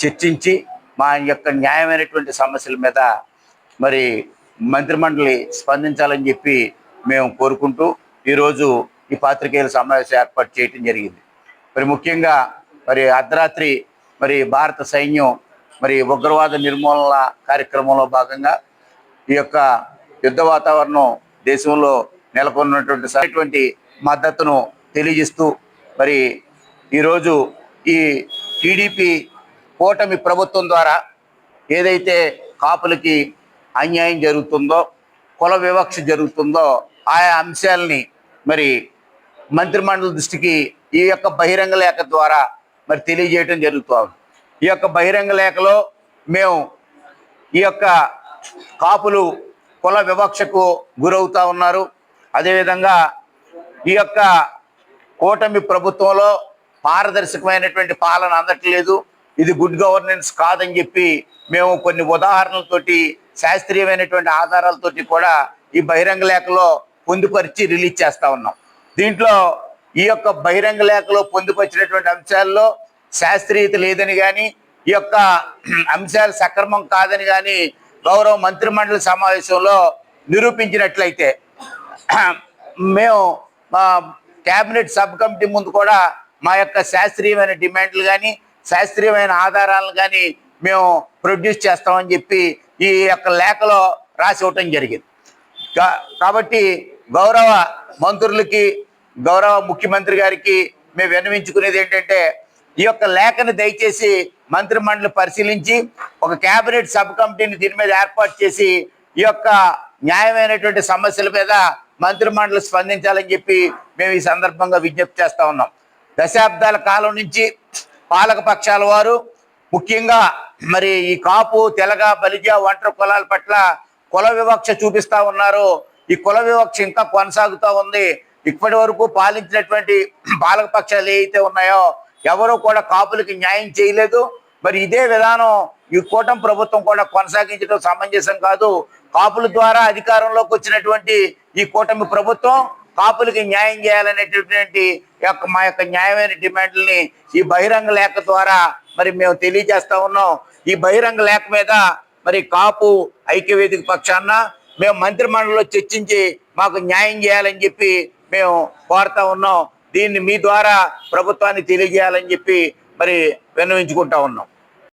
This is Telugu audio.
చర్చించి మా యొక్క న్యాయమైనటువంటి సమస్యల మీద మరి మంత్రిమండలి స్పందించాలని చెప్పి మేము కోరుకుంటూ ఈరోజు ఈ పాత్రికేయుల సమావేశం ఏర్పాటు చేయటం జరిగింది. మరి ముఖ్యంగా మరి అర్ధరాత్రి మరి భారత సైన్యం మరి ఉగ్రవాద నిర్మూలన కార్యక్రమంలో భాగంగా ఈ యొక్క యుద్ధ వాతావరణం దేశంలో నెలకొన్నటువంటి సరైనటువంటి మద్దతును తెలియజేస్తూ మరి ఈరోజు ఈ టీడీపీ కూటమి ప్రభుత్వం ద్వారా ఏదైతే కాపులకి అన్యాయం జరుగుతుందో కుల వివక్ష జరుగుతుందో ఆయా అంశాలని మరి మంత్రిమండలి దృష్టికి ఈ యొక్క బహిరంగ లేఖ ద్వారా మరి తెలియజేయటం జరుగుతుంది ఈ యొక్క బహిరంగ లేఖలో మేము ఈ యొక్క కాపులు కుల వివక్షకు గురవుతూ ఉన్నారు. అదేవిధంగా ఈ యొక్క కూటమి ప్రభుత్వంలో పారదర్శకమైనటువంటి పాలన అందట్లేదు ఇది గుడ్ గవర్నెన్స్ కాదని చెప్పి మేము కొన్ని ఉదాహరణలతోటి శాస్త్రీయమైనటువంటి ఆధారాలతోటి కూడా ఈ బహిరంగ లేఖలో పొందుపరిచి రిలీజ్ చేస్తూ ఉన్నాం. దీంట్లో ఈ యొక్క బహిరంగ లేఖలో పొందుపరిచినటువంటి అంశాల్లో శాస్త్రీయత లేదని కానీ ఈ యొక్క అంశాలు సక్రమం కాదని కానీ గౌరవ మంత్రిమండలి సమావేశంలో నిరూపించినట్లయితే మేము మా క్యాబినెట్ సబ్ కమిటీ ముందు కూడా మా యొక్క శాస్త్రీయమైన డిమాండ్లు కానీ శాస్త్రీయమైన ఆధారాలను కానీ మేము ప్రొడ్యూస్ చేస్తామని చెప్పి ఈ యొక్క లేఖలో రాసి ఇవ్వటం జరిగింది. కాబట్టి గౌరవ మంత్రులకి గౌరవ ముఖ్యమంత్రి గారికి మేము విన్నవించుకునేది ఏంటంటే ఈ యొక్క లేఖను దయచేసి మంత్రి మండలి పరిశీలించి ఒక కేబినెట్ సబ్ కమిటీని దీని మీద ఏర్పాటు చేసి ఈ యొక్క న్యాయమైనటువంటి సమస్యల మీద మంత్రి మండలి స్పందించాలని చెప్పి మేము ఈ సందర్భంగా విజ్ఞప్తి చేస్తా ఉన్నాం. దశాబ్దాల కాలం నుంచి పాలక పక్షాల వారు ముఖ్యంగా మరి ఈ కాపు తెలగ బలిజ ఒంటరి కులాల పట్ల కుల వివక్ష చూపిస్తా ఉన్నారు. ఈ కుల వివక్ష ఇంకా కొనసాగుతూ ఉంది. ఇప్పటి వరకు పాలించినటువంటి పాలక పక్షాలు ఏవైతే ఉన్నాయో ఎవరూ కూడా కాపులకి న్యాయం చేయలేదు. మరి ఇదే విధానం ఈ కూటమి ప్రభుత్వం కూడా కొనసాగించడం సమంజసం కాదు. కాపుల ద్వారా అధికారంలోకి వచ్చినటువంటి ఈ కూటమి ప్రభుత్వం కాపులకి న్యాయం చేయాలనేటటువంటి యొక్క మా యొక్క న్యాయమైన డిమాండ్లని ఈ బహిరంగ లేఖ ద్వారా మరి మేము తెలియజేస్తా ఉన్నాం. ఈ బహిరంగ లేఖ మీద మరి కాపు ఐక్యవేదిక పక్షాన మేము మంత్రిమండలిలో చర్చించి మాకు న్యాయం చేయాలని చెప్పి మేము కోరుతా ఉన్నాం. దీన్ని మీ ద్వారా ప్రభుత్వాన్ని తెలియజేయాలని చెప్పి మరి విన్నవించుకుంటా ఉన్నాం.